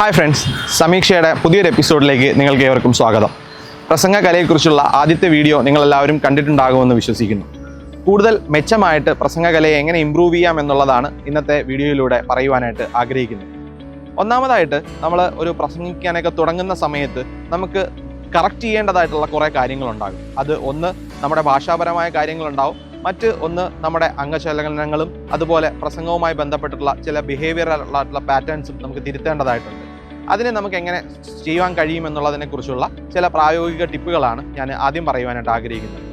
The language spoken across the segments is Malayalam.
ഹായ് ഫ്രണ്ട്സ് സമീക്ഷയുടെ പുതിയൊരു എപ്പിസോഡിലേക്ക് നിങ്ങൾക്ക് ഏവർക്കും സ്വാഗതം. പ്രസംഗ കലയെക്കുറിച്ചുള്ള ആദ്യത്തെ വീഡിയോ നിങ്ങളെല്ലാവരും കണ്ടിട്ടുണ്ടാകുമെന്ന് വിശ്വസിക്കുന്നു. കൂടുതൽ മെച്ചമായിട്ട് പ്രസംഗകലയെ എങ്ങനെ ഇമ്പ്രൂവ് ചെയ്യാം എന്നുള്ളതാണ് ഇന്നത്തെ വീഡിയോയിലൂടെ പറയുവാനായിട്ട് ആഗ്രഹിക്കുന്നത്. ഒന്നാമതായിട്ട് നമ്മൾ ഒരു പ്രസംഗിക്കാനൊക്കെ തുടങ്ങുന്ന സമയത്ത് നമുക്ക് കറക്റ്റ് ചെയ്യേണ്ടതായിട്ടുള്ള കുറേ കാര്യങ്ങളുണ്ടാകും. അത് ഒന്ന് നമ്മുടെ ഭാഷാപരമായ കാര്യങ്ങളുണ്ടാവും. മറ്റ് ഒന്ന് നമ്മുടെ അംഗചലനങ്ങളും അതുപോലെ പ്രസംഗവുമായി ബന്ധപ്പെട്ടിട്ടുള്ള ചില ബിഹേവിയറൽ ആയിട്ടുള്ള പാറ്റേൺസും നമുക്ക് തിരുത്തേണ്ടതായിട്ടുണ്ട്. അതിനെ നമുക്ക് എങ്ങനെ ചെയ്യുവാൻ കഴിയുമെന്നുള്ളതിനെ കുറിച്ചുള്ള ചില പ്രായോഗിക ടിപ്പുകളാണ് ഞാൻ ആദ്യം പറയുവാനായിട്ട് ആഗ്രഹിക്കുന്നത്.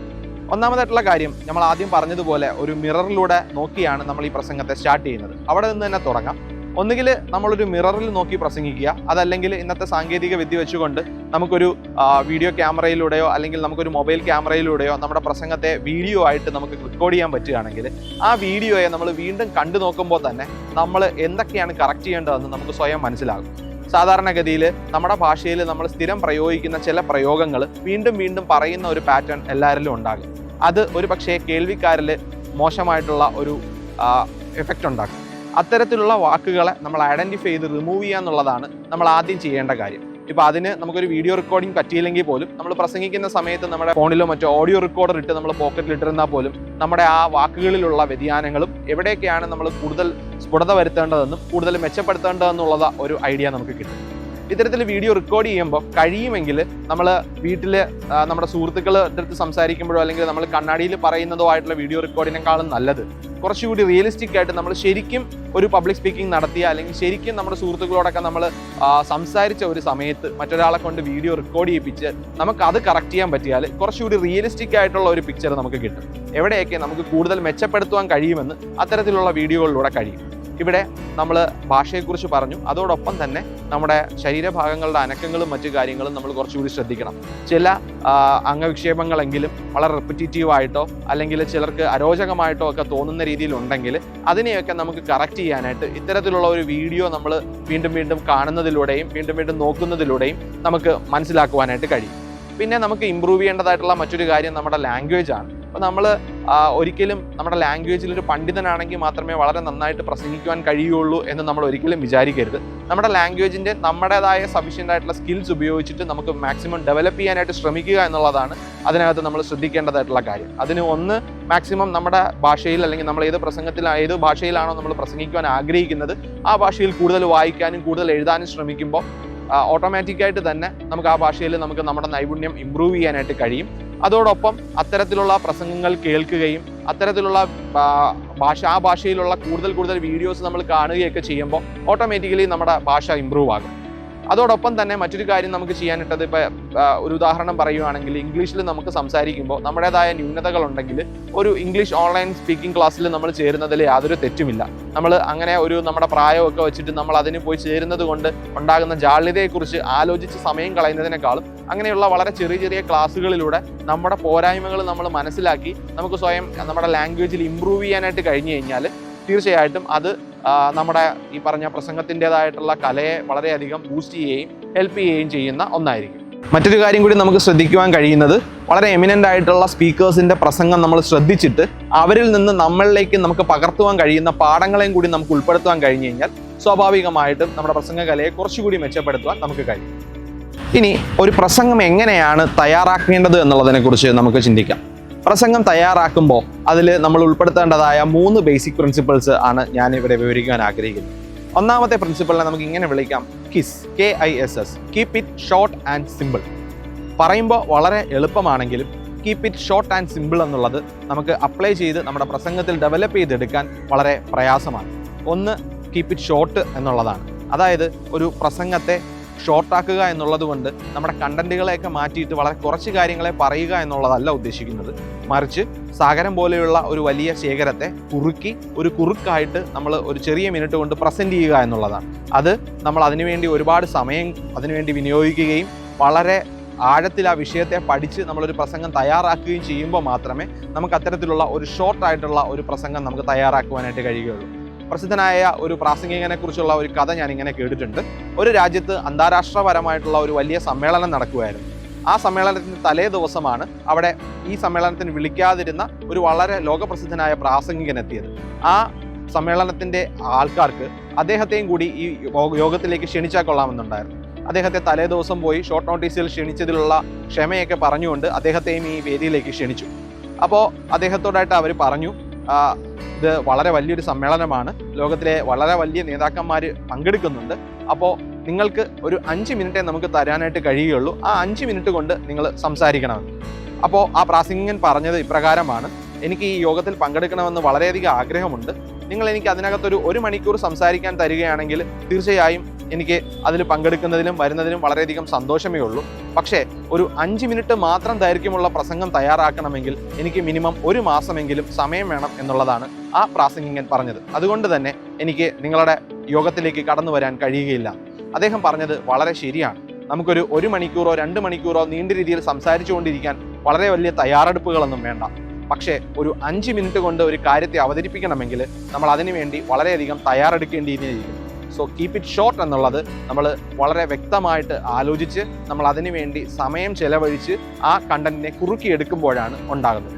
ഒന്നാമതായിട്ടുള്ള കാര്യം നമ്മൾ ആദ്യം പറഞ്ഞതുപോലെ ഒരു മിററിലൂടെ നോക്കിയാണ് നമ്മൾ ഈ പ്രസംഗത്തെ സ്റ്റാർട്ട് ചെയ്യുന്നത്. അവിടെ നിന്ന് തന്നെ തുടങ്ങാം. ഒന്നുകിൽ നമ്മളൊരു മിററിൽ നോക്കി പ്രസംഗിക്കുക അതല്ലെങ്കിൽ ഇന്നത്തെ സാങ്കേതിക വിദ്യ വെച്ചുകൊണ്ട് നമുക്കൊരു വീഡിയോ ക്യാമറയിലൂടെയോ അല്ലെങ്കിൽ നമുക്കൊരു മൊബൈൽ ക്യാമറയിലൂടെയോ നമ്മുടെ പ്രസംഗത്തെ വീഡിയോ ആയിട്ട് നമുക്ക് റെക്കോർഡ് ചെയ്യാൻ പറ്റുകയാണെങ്കിൽ ആ വീഡിയോയെ നമ്മൾ വീണ്ടും കണ്ടു നോക്കുമ്പോൾ തന്നെ നമ്മൾ എന്തൊക്കെയാണ് കറക്റ്റ് ചെയ്യേണ്ടതെന്ന് നമുക്ക് സ്വയം മനസ്സിലാകും. സാധാരണഗതിയിൽ നമ്മുടെ ഭാഷയിൽ നമ്മൾ സ്ഥിരം പ്രയോഗിക്കുന്ന ചില പ്രയോഗങ്ങൾ വീണ്ടും വീണ്ടും പറയുന്ന ഒരു പാറ്റേൺ എല്ലാവരിലും ഉണ്ടാകും. അത് ഒരു പക്ഷേ കേൾവിക്കാരിൽ മോശമായിട്ടുള്ള ഒരു എഫക്റ്റ് ഉണ്ടാക്കും. അത്തരത്തിലുള്ള വാക്കുകളെ നമ്മൾ ഐഡന്റിഫൈ ചെയ്ത് റിമൂവ് ചെയ്യുക എന്നുള്ളതാണ് നമ്മൾ ആദ്യം ചെയ്യേണ്ട കാര്യം. ഇപ്പൊ അതിന് നമുക്കൊരു വീഡിയോ റെക്കോർഡിംഗ് പറ്റിയില്ലെങ്കിൽ പോലും നമ്മൾ പ്രസംഗിക്കുന്ന സമയത്ത് നമ്മുടെ ഫോണിലോ മറ്റോ ഓഡിയോ റെക്കോർഡർ ഇട്ട് നമ്മൾ പോക്കറ്റിൽ ഇട്ടിരുന്നാൽ പോലും നമ്മുടെ ആ വാക്കുകളിലുള്ള വ്യതിയാനങ്ങളും എവിടെയൊക്കെയാണ് നമ്മൾ കൂടുതൽ സ്ഫുടത വരുത്തേണ്ടതെന്നും കൂടുതൽ മെച്ചപ്പെടുത്തേണ്ടതെന്നുള്ള ഒരു ഐഡിയ നമുക്ക് കിട്ടും ഇത്തരത്തിൽ വീഡിയോ റെക്കോർഡ് ചെയ്യുമ്പോൾ കഴിയുമെങ്കിൽ നമ്മൾ വീട്ടിൽ നമ്മുടെ സുഹൃത്തുക്കളുടെ അടുത്ത് സംസാരിക്കുമ്പോഴോ അല്ലെങ്കിൽ നമ്മൾ കണ്ണാടിയിൽ പറയുന്നതോ ആയിട്ടുള്ള വീഡിയോ റെക്കോർഡിനേക്കാളും നല്ലത്. കുറച്ചുകൂടി റിയലിസ്റ്റിക് ആയിട്ട് നമ്മൾ ശരിക്കും ഒരു പബ്ലിക് സ്പീക്കിംഗ് നടത്തിയ അല്ലെങ്കിൽ ശരിക്കും നമ്മുടെ സുഹൃത്തുക്കളോടൊക്കെ നമ്മൾ സംസാരിച്ച ഒരു സമയത്ത് മറ്റൊരാളെ കൊണ്ട് വീഡിയോ റെക്കോർഡ് ചെയ്യിപ്പിച്ച് നമുക്ക് അത് കറക്റ്റ് ചെയ്യാൻ പറ്റിയാൽ കുറച്ചുകൂടി റിയലിസ്റ്റിക് ആയിട്ടുള്ള ഒരു പിക്ചർ നമുക്ക് കിട്ടും. എവിടെയൊക്കെ നമുക്ക് കൂടുതൽ മെച്ചപ്പെടുത്തുവാൻ കഴിയുമെന്ന് അത്തരത്തിലുള്ള വീഡിയോകളിലൂടെ കഴിയും. ഇവിടെ നമ്മൾ ഭാഷയെക്കുറിച്ച് പറഞ്ഞു. അതോടൊപ്പം തന്നെ നമ്മുടെ ശരീരഭാഗങ്ങളുടെ അനക്കങ്ങളും മറ്റു കാര്യങ്ങളും നമ്മൾ കുറച്ചുകൂടി ശ്രദ്ധിക്കണം. ചില അംഗവിക്ഷേപങ്ങളെങ്കിലും വളരെ റിപ്പറ്റീറ്റീവ് ആയിട്ടോ അല്ലെങ്കിൽ ചിലർക്ക് അരോചകമായിട്ടോ ഒക്കെ തോന്നുന്ന രീതിയിലുണ്ടെങ്കിൽ അതിനെയൊക്കെ നമുക്ക് കറക്റ്റ് ചെയ്യാനായിട്ട് ഇത്തരത്തിലുള്ള ഒരു വീഡിയോ നമ്മൾ വീണ്ടും വീണ്ടും കാണുന്നതിലൂടെയും വീണ്ടും വീണ്ടും നോക്കുന്നതിലൂടെയും നമുക്ക് മനസ്സിലാക്കുവാനായിട്ട് കഴിയും. പിന്നെ നമുക്ക് ഇമ്പ്രൂവ് ചെയ്യേണ്ടതായിട്ടുള്ള മറ്റൊരു കാര്യം നമ്മുടെ ലാംഗ്വേജ് ആണ്. അപ്പോൾ നമ്മൾ ഒരിക്കലും നമ്മുടെ ലാംഗ്വേജിൽ ഒരു പണ്ഡിതനാണെങ്കിൽ മാത്രമേ വളരെ നന്നായിട്ട് പ്രസംഗിക്കുവാൻ കഴിയുള്ളൂ എന്ന് നമ്മൾ ഒരിക്കലും വിചാരിക്കരുത്. നമ്മുടെ ലാംഗ്വേജിന്റെ നമ്മുടേതായ സഫീഷ്യന്റ് ആയിട്ടുള്ള സ്കിൽസ് ഉപയോഗിച്ചിട്ട് നമുക്ക് മാക്സിമം ഡെവലപ്പ് ചെയ്യാനായിട്ട് ശ്രമിക്കുക എന്നുള്ളതാണ് അതിനകത്ത് നമ്മൾ ശ്രദ്ധിക്കേണ്ടതായിട്ടുള്ള കാര്യം. അതിന് ഒന്ന് മാക്സിമം നമ്മുടെ ഭാഷയിൽ അല്ലെങ്കിൽ നമ്മൾ ഏത് പ്രസംഗത്തിൽ ഏത് ഭാഷയിലാണോ നമ്മൾ പ്രസംഗിക്കുവാൻ ആഗ്രഹിക്കുന്നത് ആ ഭാഷയിൽ കൂടുതൽ വായിക്കാനും കൂടുതൽ എഴുതാനും ശ്രമിക്കുമ്പോൾ ഓട്ടോമാറ്റിക്കായിട്ട് തന്നെ നമുക്ക് ആ ഭാഷയിൽ നമുക്ക് നമ്മുടെ നൈപുണ്യം ഇമ്പ്രൂവ് ചെയ്യാനായിട്ട് കഴിയും. അതോടൊപ്പം അത്തരത്തിലുള്ള പ്രസംഗങ്ങൾ കേൾക്കുകയും അത്തരത്തിലുള്ള ഭാഷ ആ ഭാഷയിലുള്ള കൂടുതൽ കൂടുതൽ വീഡിയോസ് നമ്മൾ കാണുകയൊക്കെ ചെയ്യുമ്പോൾ ഓട്ടോമാറ്റിക്കലി നമ്മുടെ ഭാഷ ഇമ്പ്രൂവ് ആകും. അതോടൊപ്പം തന്നെ മറ്റൊരു കാര്യം നമുക്ക് ചെയ്യാനിട്ടത് ഇപ്പോൾ ഒരു ഉദാഹരണം പറയുകയാണെങ്കിൽ ഇംഗ്ലീഷിൽ നമുക്ക് സംസാരിക്കുമ്പോൾ നമ്മുടേതായ ന്യൂനതകളുണ്ടെങ്കിൽ ഒരു ഇംഗ്ലീഷ് ഓൺലൈൻ സ്പീക്കിംഗ് ക്ലാസ്സിൽ നമ്മൾ ചേരുന്നതിൽ യാതൊരു തെറ്റുമില്ല. നമ്മൾ അങ്ങനെ ഒരു നമ്മുടെ പ്രായമൊക്കെ വെച്ചിട്ട് നമ്മൾ അതിന് പോയി ചേരുന്നത് കൊണ്ട് ഉണ്ടാകുന്ന ജാള്യതയെക്കുറിച്ച് ആലോചിച്ച് സമയം കളയുന്നതിനേക്കാളും അങ്ങനെയുള്ള വളരെ ചെറിയ ചെറിയ ക്ലാസ്സുകളിലൂടെ നമ്മുടെ പോരായ്മകൾ നമ്മൾ മനസ്സിലാക്കി നമുക്ക് സ്വയം നമ്മുടെ ലാംഗ്വേജിൽ ഇമ്പ്രൂവ് ചെയ്യാനായിട്ട് കഴിഞ്ഞു കഴിഞ്ഞാൽ തീർച്ചയായിട്ടും അത് നമ്മുടെ ഈ പറഞ്ഞ പ്രസംഗത്തിന്റെതായിട്ടുള്ള കലയെ വളരെയധികം ബൂസ്റ്റ് ചെയ്യുകയും ഹെൽപ്പ് ചെയ്യുകയും ചെയ്യുന്ന ഒന്നായിരിക്കും. മറ്റൊരു കാര്യം കൂടി നമുക്ക് ശ്രദ്ധിക്കുവാൻ കഴിയുന്നത് വളരെ എമിനന്റ് ആയിട്ടുള്ള സ്പീക്കേഴ്സിന്റെ പ്രസംഗം നമ്മൾ ശ്രദ്ധിച്ചിട്ട് അവരിൽ നിന്ന് നമ്മളിലേക്ക് നമുക്ക് പകർത്തുവാൻ കഴിയുന്ന പാഠങ്ങളെയും കൂടി നമുക്ക് ഉൾപ്പെടുത്തുവാൻ കഴിഞ്ഞു കഴിഞ്ഞാൽ സ്വാഭാവികമായിട്ടും നമ്മുടെ പ്രസംഗകലയെ കുറച്ചുകൂടി മെച്ചപ്പെടുത്തുവാൻ നമുക്ക് കഴിയും. ഇനി ഒരു പ്രസംഗം എങ്ങനെയാണ് തയ്യാറാക്കേണ്ടത് എന്നുള്ളതിനെക്കുറിച്ച് നമുക്ക് ചിന്തിക്കാം. പ്രസംഗം തയ്യാറാക്കുമ്പോൾ അതിൽ നമ്മൾ ഉൾപ്പെടുത്തേണ്ടതായ മൂന്ന് ബേസിക് പ്രിൻസിപ്പിൾസ് ആണ് ഞാൻ ഇവിടെ വിവരിക്കാൻ ആഗ്രഹിക്കുന്നത്. ഒന്നാമത്തെ പ്രിൻസിപ്പിളിനെ നമുക്ക് ഇങ്ങനെ വിളിക്കാം. KISS K I S S keep it short and simple പറയുമ്പോൾ വളരെ എളുപ്പമാണെങ്കിലും keep it short and simple എന്നുള്ളത് നമുക്ക് അപ്ലൈ ചെയ്ത് നമ്മുടെ പ്രസംഗത്തിൽ ഡെവലപ്പ് ചെയ്തെടുക്കാൻ വളരെ പ്രയാസമാണ്. ഒന്ന് കീപ്പ് ഇറ്റ് ഷോർട്ട് എന്നുള്ളതാണ്. അതായത് ഒരു പ്രസംഗത്തെ ഷോർട്ടാക്കുക എന്നുള്ളത് കൊണ്ട് നമ്മുടെ കണ്ടന്റുകളെയൊക്കെ മാറ്റിയിട്ട് വളരെ കുറച്ച് കാര്യങ്ങളെ പറയുക എന്നുള്ളതല്ല ഉദ്ദേശിക്കുന്നത്. മറിച്ച് സാഗരം പോലെയുള്ള ഒരു വലിയ ശേഖരത്തെ കുറുക്കി ഒരു കുറുക്കായിട്ട് നമ്മൾ ഒരു ചെറിയ മിനിറ്റ് കൊണ്ട് പ്രസന്റ് ചെയ്യുക എന്നുള്ളതാണ്. അത് നമ്മൾ അതിനുവേണ്ടി ഒരുപാട് സമയം അതിനുവേണ്ടി വിനിയോഗിക്കുകയും വളരെ ആഴത്തിൽ ആ വിഷയത്തെ പഠിച്ച് നമ്മളൊരു പ്രസംഗം തയ്യാറാക്കുകയും ചെയ്യുമ്പോൾ മാത്രമേ നമുക്ക് അത്തരത്തിലുള്ള ഒരു ഷോർട്ടായിട്ടുള്ള ഒരു പ്രസംഗം നമുക്ക് തയ്യാറാക്കുവാനായിട്ട് കഴിയുകയുള്ളൂ. പ്രസിദ്ധനായ ഒരു പ്രാസംഗികനെ കുറിച്ചുള്ള ഒരു കഥ ഞാൻ ഇങ്ങനെ കേട്ടിട്ടുണ്ട്. ഒരു രാജ്യത്ത് അന്താരാഷ്ട്രപരമായിട്ടുള്ള ഒരു വലിയ സമ്മേളനം നടക്കുകയായിരുന്നു ആ സമ്മേളനത്തിന്റെ തലേ ദിവസമാണ് അവിടെ ഈ സമ്മേളനത്തിന് വിളിക്കാതിരുന്ന ഒരു വളരെ ലോകപ്രസിദ്ധനായ പ്രാസംഗികൻ എത്തിയത്. ആ സമ്മേളനത്തിന്റെ ആൾക്കാർക്ക് അദ്ദേഹത്തെയും കൂടി ഈ യോഗത്തിലേക്ക് ക്ഷണിച്ചാൽ കൊള്ളാമെന്നുണ്ടായിരുന്നു. അദ്ദേഹത്തെ തലേ ദിവസം പോയി ഷോർട്ട് നോട്ടീസിൽ ക്ഷണിച്ചതിലുള്ള ക്ഷമയൊക്കെ പറഞ്ഞുകൊണ്ട് അദ്ദേഹത്തെയും ഈ വേദിയിലേക്ക് ക്ഷണിച്ചു. അപ്പോൾ അദ്ദേഹത്തോടായിട്ട് അവർ പറഞ്ഞു "ആ, ഇത് വളരെ വലിയൊരു സമ്മേളനമാണ്. ലോകത്തിലെ വളരെ വലിയ നേതാക്കന്മാർ പങ്കെടുക്കുന്നുണ്ട്. അപ്പോൾ നിങ്ങൾക്ക് ഒരു അഞ്ച് മിനിറ്റേ നമുക്ക് തരാനായിട്ട് കഴിയുകയുള്ളൂ. ആ അഞ്ച് മിനിറ്റ് കൊണ്ട് നിങ്ങൾ സംസാരിക്കണം. അപ്പോൾ ആ പ്രാസംഗികൻ പറഞ്ഞത് ഇപ്രകാരമാണ്. എനിക്ക് ഈ യോഗത്തിൽ പങ്കെടുക്കണമെന്ന് വളരെയധികം ആഗ്രഹമുണ്ട്. നിങ്ങൾ എനിക്ക് അതിനകത്തൊരു ഒരു മണിക്കൂർ സംസാരിക്കാൻ തരികയാണെങ്കിൽ തീർച്ചയായും എനിക്ക് അതിൽ പങ്കെടുക്കുന്നതിലും വരുന്നതിലും വളരെയധികം സന്തോഷമേ ഉള്ളൂ. പക്ഷേ ഒരു അഞ്ച് മിനിറ്റ് മാത്രം ദൈർഘ്യമുള്ള പ്രസംഗം തയ്യാറാക്കണമെങ്കിൽ എനിക്ക് മിനിമം ഒരു മാസമെങ്കിലും സമയം വേണം എന്നുള്ളതാണ് ആ പ്രാസംഗികൻ പറഞ്ഞത്. അതുകൊണ്ട് തന്നെ എനിക്ക് നിങ്ങളുടെ യോഗത്തിലേക്ക് കടന്നു വരാൻ കഴിയുകയില്ല. അദ്ദേഹം പറഞ്ഞത് വളരെ ശരിയാണ്. നമുക്കൊരു ഒരു മണിക്കൂറോ രണ്ട് മണിക്കൂറോ നീണ്ട രീതിയിൽ സംസാരിച്ചുകൊണ്ടിരിക്കാൻ വളരെ വലിയ തയ്യാറെടുപ്പുകളൊന്നും വേണ്ട. പക്ഷേ ഒരു അഞ്ച് മിനിറ്റ് കൊണ്ട് ഒരു കാര്യത്തെ അവതരിപ്പിക്കണമെങ്കിൽ നമ്മൾ അതിനുവേണ്ടി വളരെയധികം തയ്യാറെടുക്കേണ്ടിയിരിക്കും സോ കീപ്പ് ഇറ്റ് ഷോർട്ട് എന്നുള്ളത് നമ്മൾ വളരെ വ്യക്തമായിട്ട് ആലോചിച്ച് നമ്മൾ അതിനു വേണ്ടി സമയം ചെലവഴിച്ച് ആ കണ്ടന്റിനെ കുറുക്കിയെടുക്കുമ്പോഴാണ് ഉണ്ടാകുന്നത്.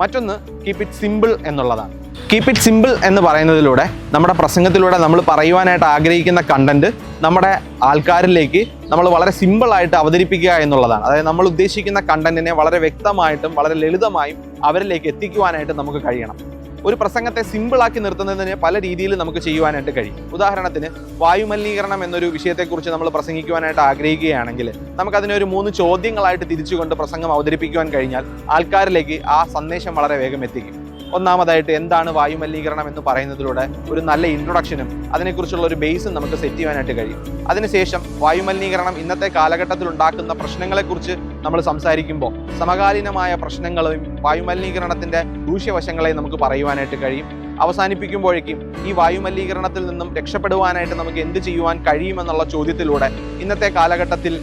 മറ്റൊന്ന് കീപ്പ് ഇറ്റ് സിമ്പിൾ എന്നുള്ളതാണ്. കീപ്പ് ഇറ്റ് സിമ്പിൾ എന്ന് പറയുന്നതിലൂടെ നമ്മുടെ പ്രസംഗത്തിലൂടെ നമ്മൾ പറയുവാനായിട്ട് ആഗ്രഹിക്കുന്ന കണ്ടന്റ് നമ്മുടെ ആൾക്കാരിലേക്ക് നമ്മൾ വളരെ സിമ്പിളായിട്ട് അവതരിപ്പിക്കുക എന്നുള്ളതാണ്. അതായത് നമ്മൾ ഉദ്ദേശിക്കുന്ന കണ്ടന്റിനെ വളരെ വ്യക്തമായിട്ടും വളരെ ലളിതമായും അവരിലേക്ക് എത്തിക്കുവാനായിട്ട് നമുക്ക് കഴിയണം. ഒരു പ്രസംഗത്തെ സിമ്പിളാക്കി നിർത്തുന്നതിന് പല രീതിയിൽ നമുക്ക് ചെയ്യുവാനായിട്ട് കഴിയും. ഉദാഹരണത്തിന് വായുമലിനീകരണം എന്നൊരു വിഷയത്തെക്കുറിച്ച് നമ്മൾ പ്രസംഗിക്കുവാനായിട്ട് ആഗ്രഹിക്കുകയാണെങ്കിൽ നമുക്കതിനെ ഒരു മൂന്ന് ചോദ്യങ്ങളായിട്ട് തിരിച്ചുകൊണ്ട് പ്രസംഗം അവതരിപ്പിക്കുവാൻ കഴിഞ്ഞാൽ ആൾക്കാരിലേക്ക് ആ സന്ദേശം വളരെ വേഗം എത്തിക്കും. ഒന്നാമതായിട്ട് എന്താണ് വായുമലിനീകരണം എന്ന് പറയുന്നതിലൂടെ ഒരു നല്ല ഇൻട്രൊഡക്ഷനും അതിനെക്കുറിച്ചുള്ള ഒരു ബേസും നമുക്ക് സെറ്റ് ചെയ്യാനായിട്ട് കഴിയും. അതിനുശേഷം വായുമലിനീകരണം ഇന്നത്തെ കാലഘട്ടത്തിൽ ഉണ്ടാക്കുന്ന പ്രശ്നങ്ങളെക്കുറിച്ച് നമ്മൾ സംസാരിക്കുമ്പോൾ സമകാലീനമായ പ്രശ്നങ്ങളും വായുമലിനീകരണത്തിന്റെ ദൂഷ്യവശങ്ങളെയും നമുക്ക് പറയുവാനായിട്ട് കഴിയും. അവസാനിപ്പിക്കുമ്പോഴേക്കും ഈ വായുമലിനീകരണത്തിൽ നിന്നും രക്ഷപ്പെടുവാനായിട്ട് നമുക്ക് എന്ത് ചെയ്യുവാൻ കഴിയുമെന്നുള്ള ചോദ്യത്തിലൂടെ ഇന്നത്തെ കാലഘട്ടത്തിൽ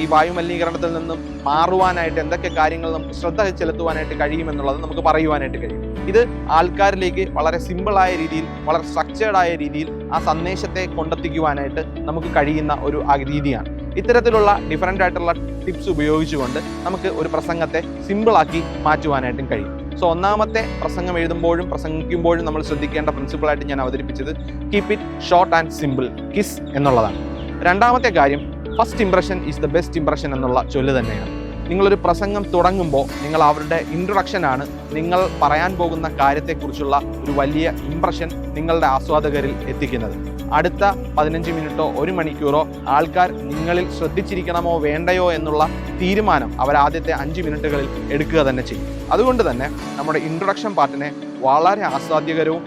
ഈ വായുമലിനീകരണത്തിൽ നിന്നും മാറുവാനായിട്ട് എന്തൊക്കെ കാര്യങ്ങൾ നമുക്ക് ശ്രദ്ധ ചെലുത്തുവാനായിട്ട് കഴിയുമെന്നുള്ളത് നമുക്ക് പറയുവാനായിട്ട് കഴിയും. ഇത് ആൾക്കാരിലേക്ക് വളരെ സിമ്പിളായ രീതിയിൽ വളരെ സ്ട്രക്ചേർഡായ രീതിയിൽ ആ സന്ദേശത്തെ കൊണ്ടെത്തിക്കുവാനായിട്ട് നമുക്ക് കഴിയുന്ന ഒരു രീതിയാണ്. ഇത്തരത്തിലുള്ള ഡിഫറെന്റ് ആയിട്ടുള്ള ടിപ്സ് ഉപയോഗിച്ചുകൊണ്ട് നമുക്ക് ഒരു പ്രസംഗത്തെ സിമ്പിളാക്കി മാറ്റുവാനായിട്ടും കഴിയും. സോ ഒന്നാമത്തെ പ്രസംഗം എഴുതുമ്പോഴും പ്രസംഗിക്കുമ്പോഴും നമ്മൾ ശ്രദ്ധിക്കേണ്ട പ്രിൻസിപ്പളായിട്ട് ഞാൻ അവതരിപ്പിച്ചത് keep it short and simple KISS എന്നുള്ളതാണ്. രണ്ടാമത്തെ കാര്യം first impression is the best impression എന്നുള്ള ചൊല്ല് തന്നെയാണ്. നിങ്ങളൊരു പ്രസംഗം തുടങ്ങുമ്പോൾ നിങ്ങൾ അവരുടെ ഇൻട്രൊഡക്ഷൻ ആണ് നിങ്ങൾ പറയാൻ പോകുന്ന കാര്യത്തെക്കുറിച്ചുള്ള ഒരു വലിയ ഇംപ്രഷൻ നിങ്ങളുടെ ആസ്വാദകരിൽ എത്തിക്കുന്നത്. അടുത്ത പതിനഞ്ച് മിനിറ്റോ ഒരു മണിക്കൂറോ ആൾക്കാർ നിങ്ങളിൽ ശ്രദ്ധിച്ചിരിക്കണമോ വേണ്ടയോ എന്നുള്ള തീരുമാനം അവരാദ്യത്തെ അഞ്ച് മിനിറ്റുകളിൽ എടുക്കുക തന്നെ ചെയ്യും. അതുകൊണ്ട് തന്നെ നമ്മുടെ ഇൻട്രൊഡക്ഷൻ പാർട്ടിനെ വളരെ ആസ്വാദ്യകരവും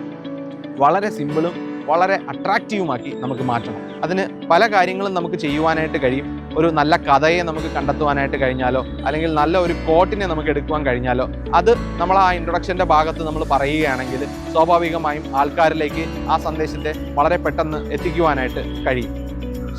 വളരെ സിമ്പിളും വളരെ അട്രാക്റ്റീവുമാക്കി നമുക്ക് മാറ്റണം. അതിന് പല കാര്യങ്ങളും നമുക്ക് ചെയ്യുവാനായിട്ട് കഴിയും. ഒരു നല്ല കഥയെ നമുക്ക് കണ്ടെത്തുവാനായിട്ട് കഴിഞ്ഞാലോ അല്ലെങ്കിൽ നല്ല ഒരു കോട്ടിനെ നമുക്ക് എടുക്കുവാൻ കഴിഞ്ഞാലോ അത് നമ്മൾ ആ ഇൻട്രൊഡക്ഷന്റെ ഭാഗത്ത് നമ്മൾ പറയുകയാണെങ്കിൽ സ്വാഭാവികമായും ആൾക്കാരിലേക്ക് ആ സന്ദേശത്തെ വളരെ പെട്ടെന്ന് എത്തിക്കുവാനായിട്ട് കഴിയും.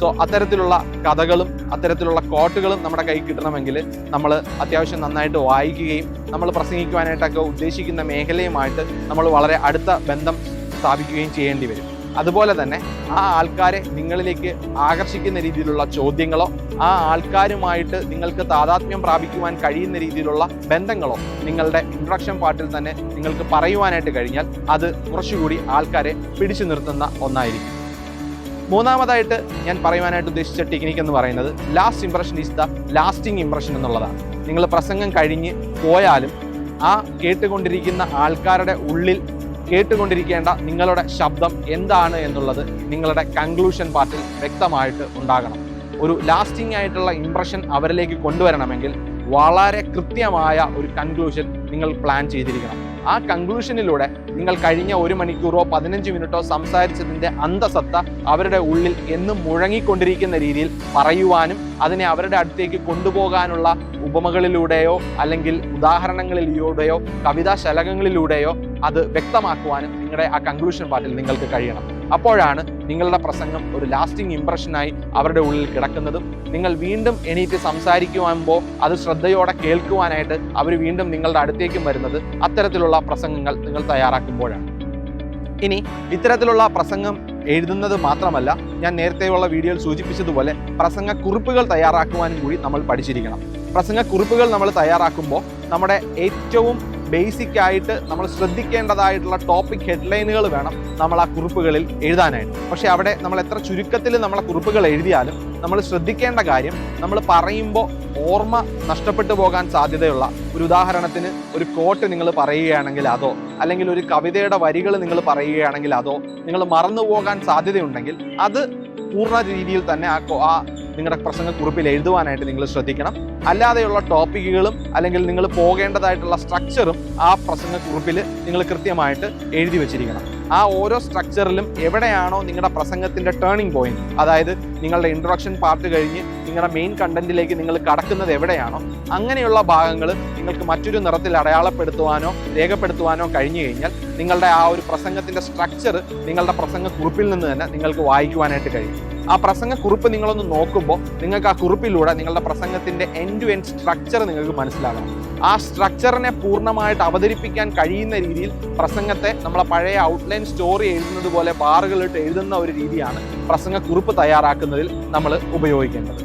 സോ അത്തരത്തിലുള്ള കഥകളും അത്തരത്തിലുള്ള കോട്ടുകളും നമ്മുടെ കയ്യിൽ കിട്ടണമെങ്കിൽ നമ്മൾ അത്യാവശ്യം നന്നായിട്ട് വായിക്കുകയും നമ്മൾ പ്രസംഗിക്കുവാനായിട്ടൊക്കെ ഉദ്ദേശിക്കുന്ന മേഖലയുമായിട്ട് നമ്മൾ വളരെ അടുത്ത ബന്ധം സ്ഥാപിക്കുകയും ചെയ്യേണ്ടി വരും. അതുപോലെ തന്നെ ആ ആൾക്കാരെ നിങ്ങളിലേക്ക് ആകർഷിക്കുന്ന രീതിയിലുള്ള ചോദ്യങ്ങളോ ആ ആൾക്കാരുമായിട്ട് നിങ്ങൾക്ക് താതാത്മ്യം പ്രാപിക്കുവാൻ കഴിയുന്ന രീതിയിലുള്ള ബന്ധങ്ങളോ നിങ്ങളുടെ ഇൻട്രൊഡക്ഷൻ പാർട്ടിൽ തന്നെ നിങ്ങൾക്ക് പറയുവാനായിട്ട് കഴിഞ്ഞാൽ അത് കുറച്ചുകൂടി ആൾക്കാരെ പിടിച്ചു നിർത്തുന്ന ഒന്നായിരിക്കും. മൂന്നാമതായിട്ട് ഞാൻ പറയുവാനായിട്ട് ഉദ്ദേശിച്ച ടെക്നിക്ക് എന്ന് പറയുന്നത് last impression is the lasting impression എന്നുള്ളതാണ്. നിങ്ങൾ പ്രസംഗം കഴിഞ്ഞ് പോയാലും ആ കേട്ടുകൊണ്ടിരിക്കുന്ന ആൾക്കാരുടെ ഉള്ളിൽ കേട്ടുകൊണ്ടിരിക്കേണ്ട നിങ്ങളുടെ ശബ്ദം എന്താണ് എന്നുള്ളത് നിങ്ങളുടെ കൺക്ലൂഷൻ പാർട്ടിൽ വ്യക്തമായിട്ട് ഉണ്ടാകണം. ഒരു ലാസ്റ്റിംഗ് ആയിട്ടുള്ള ഇംപ്രഷൻ അവരിലേക്ക് കൊണ്ടുവരണമെങ്കിൽ വളരെ കൃത്യമായ ഒരു കൺക്ലൂഷൻ നിങ്ങൾ പ്ലാൻ ചെയ്തിരിക്കണം. ആ കൺക്ലൂഷനിലൂടെ നിങ്ങൾ കഴിഞ്ഞ ഒരു മണിക്കൂറോ പതിനഞ്ച് മിനിറ്റോ സംസാരിച്ചതിന്റെ അന്തസത്ത അവരുടെ ഉള്ളിൽ എന്നും മുഴങ്ങിക്കൊണ്ടിരിക്കുന്ന രീതിയിൽ പറയുവാനും അതിനെ അവരുടെ അടുത്തേക്ക് കൊണ്ടുപോകാനുള്ള ഉപമകളിലൂടെയോ അല്ലെങ്കിൽ ഉദാഹരണങ്ങളിലൂടെയോ കവിതാ ശലകങ്ങളിലൂടെയോ അത് വ്യക്തമാക്കുവാനും നിങ്ങളുടെ ആ കൺക്ലൂഷൻ പാട്ടിൽ നിങ്ങൾക്ക് കഴിയണം. അപ്പോഴാണ് നിങ്ങളുടെ പ്രസംഗം ഒരു ലാസ്റ്റിംഗ് ഇംപ്രഷനായി അവരുടെ ഉള്ളിൽ കിടക്കുന്നതും. നിങ്ങൾ വീണ്ടും എണീറ്റ് സംസാരിക്കുമ്പോൾ അത് ശ്രദ്ധയോടെ കേൾക്കുവാനായിട്ട് അവർ വീണ്ടും നിങ്ങളുടെ അടുത്തേക്കും വരുന്നത് അത്തരത്തിലുള്ള പ്രസംഗങ്ങൾ നിങ്ങൾ തയ്യാറാക്കുമ്പോഴാണ്. ഇനി ഇത്തരത്തിലുള്ള പ്രസംഗം എഴുതുന്നത് മാത്രമല്ല ഞാൻ നേരത്തെയുള്ള വീഡിയോയിൽ സൂചിപ്പിച്ചതുപോലെ പ്രസംഗ കുറിപ്പുകൾ തയ്യാറാക്കുവാനും കൂടി നമ്മൾ പഠിച്ചിരിക്കണം. പ്രസംഗ കുറിപ്പുകൾ നമ്മൾ തയ്യാറാക്കുമ്പോൾ നമ്മുടെ ഏറ്റവും ബേസിക് ആയിട്ട് നമ്മൾ ശ്രദ്ധിക്കേണ്ടതായിട്ടുള്ള ടോപ്പിക് ഹെഡ്ലൈനുകൾ വേണം നമ്മൾ ആ കുറിപ്പുകളിൽ എഴുതാനായിട്ട്. പക്ഷേ അവിടെ നമ്മൾ എത്ര ചുരുക്കത്തിൽ നമ്മളെ കുറിപ്പുകൾ എഴുതിയാലും നമ്മൾ ശ്രദ്ധിക്കേണ്ട കാര്യം നമ്മൾ പറയുമ്പോൾ ഓർമ്മ നഷ്ടപ്പെട്ടു പോകാൻ സാധ്യതയുള്ള ഒരു ഉദാഹരണത്തിന് ഒരു കോട്ട് നിങ്ങൾ പറയുകയാണെങ്കിൽ അതോ അല്ലെങ്കിൽ ഒരു കവിതയുടെ വരികൾ നിങ്ങൾ പറയുകയാണെങ്കിൽ അതോ നിങ്ങൾ മറന്നു പോകാൻ സാധ്യതയുണ്ടെങ്കിൽ അത് പൂർണ രീതിയിൽ തന്നെ ആ നിങ്ങളുടെ പ്രസംഗക്കുറിപ്പിൽ എഴുതുവാനായിട്ട് നിങ്ങൾ ശ്രദ്ധിക്കണം. അല്ലാതെയുള്ള ടോപ്പിക്കുകളും അല്ലെങ്കിൽ നിങ്ങൾ പോകേണ്ടതായിട്ടുള്ള സ്ട്രക്ചറും ആ പ്രസംഗക്കുറിപ്പിൽ നിങ്ങൾ കൃത്യമായിട്ട് എഴുതി വെച്ചിരിക്കണം. ആ ഓരോ സ്ട്രക്ചറിലും എവിടെയാണോ നിങ്ങളുടെ പ്രസംഗത്തിന്റെ ടേണിംഗ് പോയിന്റ് അതായത് നിങ്ങളുടെ ഇൻട്രൊഡക്ഷൻ പാർട്ട് കഴിഞ്ഞ് നിങ്ങളുടെ മെയിൻ കണ്ടന്റിലേക്ക് നിങ്ങൾ കടക്കുന്നത് എവിടെയാണോ അങ്ങനെയുള്ള ഭാഗങ്ങൾ നിങ്ങൾക്ക് മറ്റൊരു നിറത്തിൽ അടയാളപ്പെടുത്തുവാനോ രേഖപ്പെടുത്തുവാനോ കഴിഞ്ഞു കഴിഞ്ഞാൽ നിങ്ങളുടെ ആ ഒരു പ്രസംഗത്തിന്റെ സ്ട്രക്ചർ നിങ്ങളുടെ പ്രസംഗ കുറിപ്പിൽ നിന്ന് തന്നെ നിങ്ങൾക്ക് വായിക്കുവാനായിട്ട് കഴിയും. ആ പ്രസംഗക്കുറിപ്പ് നിങ്ങളൊന്ന് നോക്കുമ്പോൾ നിങ്ങൾക്ക് ആ കുറിപ്പിലൂടെ നിങ്ങളുടെ പ്രസംഗത്തിന്റെ എൻഡ് ടു എൻഡ് സ്ട്രക്ചർ നിങ്ങൾക്ക് മനസ്സിലാകണം. ആ സ്ട്രക്ചറിനെ പൂർണമായിട്ട് അവതരിപ്പിക്കാൻ കഴിയുന്ന രീതിയിൽ പ്രസംഗത്തെ നമ്മളെ പഴയ ഔട്ട്ലൈൻ സ്റ്റോറി എഴുതുന്നത് പോലെ ബാറുകളിട്ട് എഴുതുന്ന ഒരു രീതിയാണ് പ്രസംഗക്കുറിപ്പ് തയ്യാറാക്കുന്നതിൽ നമ്മൾ ഉപയോഗിക്കേണ്ടത്.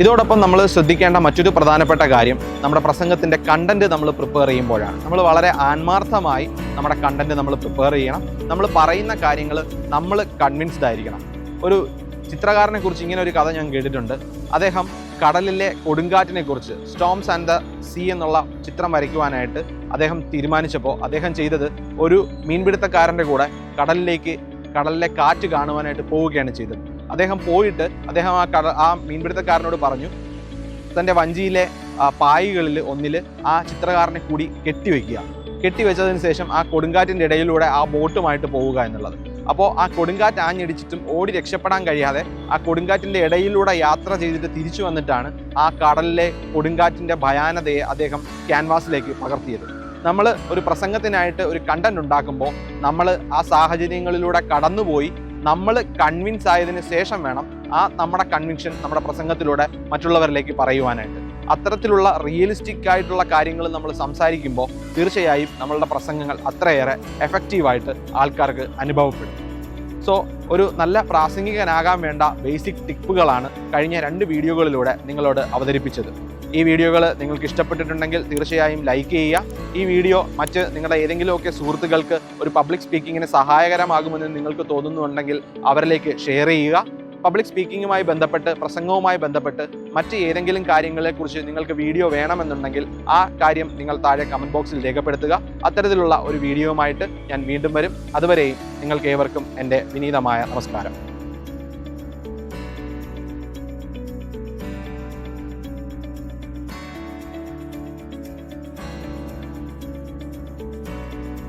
ഇതോടൊപ്പം നമ്മൾ ശ്രദ്ധിക്കേണ്ട മറ്റൊരു പ്രധാനപ്പെട്ട കാര്യം നമ്മുടെ പ്രസംഗത്തിന്റെ കണ്ടന്റ് നമ്മൾ പ്രിപ്പയർ ചെയ്യുമ്പോഴാണ്. നമ്മൾ വളരെ ആത്മാർത്ഥമായി നമ്മുടെ കണ്ടന്റ് നമ്മൾ പ്രിപ്പയർ ചെയ്യണം. നമ്മൾ പറയുന്ന കാര്യങ്ങൾ നമ്മൾ കൺവിൻസ്ഡ് ആയിരിക്കണം. ഒരു ചിത്രകാരനെ കുറിച്ച് ഇങ്ങനെ ഒരു കഥ ഞാൻ കേട്ടിട്ടുണ്ട്. അദ്ദേഹം കടലിലെ കൊടുങ്കാറ്റിനെ കുറിച്ച് സ്റ്റോംസ് ആൻഡ് ദ സീ എന്നുള്ള ചിത്രം വരയ്ക്കുവാനായിട്ട് അദ്ദേഹം തീരുമാനിച്ചപ്പോൾ അദ്ദേഹം ചെയ്തത് ഒരു മീൻപിടുത്തക്കാരന്റെ കൂടെ കടലിലേക്ക് കടലിലെ കാറ്റ് കാണുവാനായിട്ട് പോവുകയാണ് ചെയ്തത്. അദ്ദേഹം പോയിട്ട് അദ്ദേഹം ആ കട ആ മീൻപിടുത്തക്കാരനോട് പറഞ്ഞു തന്റെ വഞ്ചിയിലെ പായികളിൽ ഒന്നിൽ ആ ചിത്രകാരനെ കൂടി കെട്ടിവെക്കുക. കെട്ടിവെച്ചതിന് ശേഷം ആ കൊടുങ്കാറ്റിന്റെ ഇടയിലൂടെ ആ ബോട്ടുമായിട്ട് പോവുക എന്നുള്ളത്. അപ്പോൾ ആ കൊടുങ്കാറ്റ് ആഞ്ഞടിച്ചിട്ടും ഓടി രക്ഷപ്പെടാൻ കഴിയാതെ ആ കൊടുങ്കാറ്റിന്റെ ഇടയിലൂടെ യാത്ര ചെയ്തിട്ട് തിരിച്ചു വന്നിട്ടാണ് ആ കടലിലെ കൊടുങ്കാറ്റിന്റെ ഭയാനതയെ അദ്ദേഹം ക്യാൻവാസിലേക്ക് പകർത്തിയത്. നമ്മൾ ഒരു പ്രസംഗത്തിനായിട്ട് ഒരു കണ്ടന്റ് ഉണ്ടാക്കുമ്പോൾ നമ്മൾ ആ സാഹചര്യങ്ങളിലൂടെ കടന്നുപോയി നമ്മൾ കൺവിൻസ് ആയതിനു ശേഷം വേണം ആ നമ്മുടെ കൺവിൻഷൻ നമ്മുടെ പ്രസംഗത്തിലൂടെ മറ്റുള്ളവരിലേക്ക് പറയുവാനായിട്ട്. അത്തരത്തിലുള്ള റിയലിസ്റ്റിക് ആയിട്ടുള്ള കാര്യങ്ങൾ നമ്മൾ സംസാരിക്കുമ്പോൾ തീർച്ചയായും നമ്മളുടെ പ്രസംഗങ്ങൾ അത്രയേറെ എഫക്റ്റീവായിട്ട് ആൾക്കാർക്ക് അനുഭവപ്പെടും. സോ ഒരു നല്ല പ്രാസംഗികനാകാൻ വേണ്ട ബേസിക് ടിപ്പുകളാണ് കഴിഞ്ഞ രണ്ട് വീഡിയോകളിലൂടെ നിങ്ങളോട് അവതരിപ്പിച്ചത്. ഈ വീഡിയോകൾ നിങ്ങൾക്ക് ഇഷ്ടപ്പെട്ടിട്ടുണ്ടെങ്കിൽ തീർച്ചയായും ലൈക്ക് ചെയ്യുക. ഈ വീഡിയോ മറ്റ് നിങ്ങളുടെ ഏതെങ്കിലുമൊക്കെ സുഹൃത്തുക്കൾക്ക് ഒരു പബ്ലിക് സ്പീക്കിങ്ങിന് സഹായകരമാകുമെന്ന് നിങ്ങൾക്ക് തോന്നുന്നുണ്ടെങ്കിൽ അവരിലേക്ക് ഷെയർ ചെയ്യുക. പബ്ലിക് സ്പീക്കിങ്ങുമായി ബന്ധപ്പെട്ട് പ്രസംഗവുമായി ബന്ധപ്പെട്ട് മറ്റ് ഏതെങ്കിലും കാര്യങ്ങളെക്കുറിച്ച് നിങ്ങൾക്ക് വീഡിയോ വേണമെന്നുണ്ടെങ്കിൽ ആ കാര്യം നിങ്ങൾ താഴെ കമന്റ് ബോക്സിൽ രേഖപ്പെടുത്തുക. അത്തരത്തിലുള്ള ഒരു വീഡിയോയുമായിട്ട് ഞാൻ വീണ്ടും വരും. അതുവരെയും നിങ്ങൾക്ക് ഏവർക്കും എന്റെ വിനീതമായ നമസ്കാരം.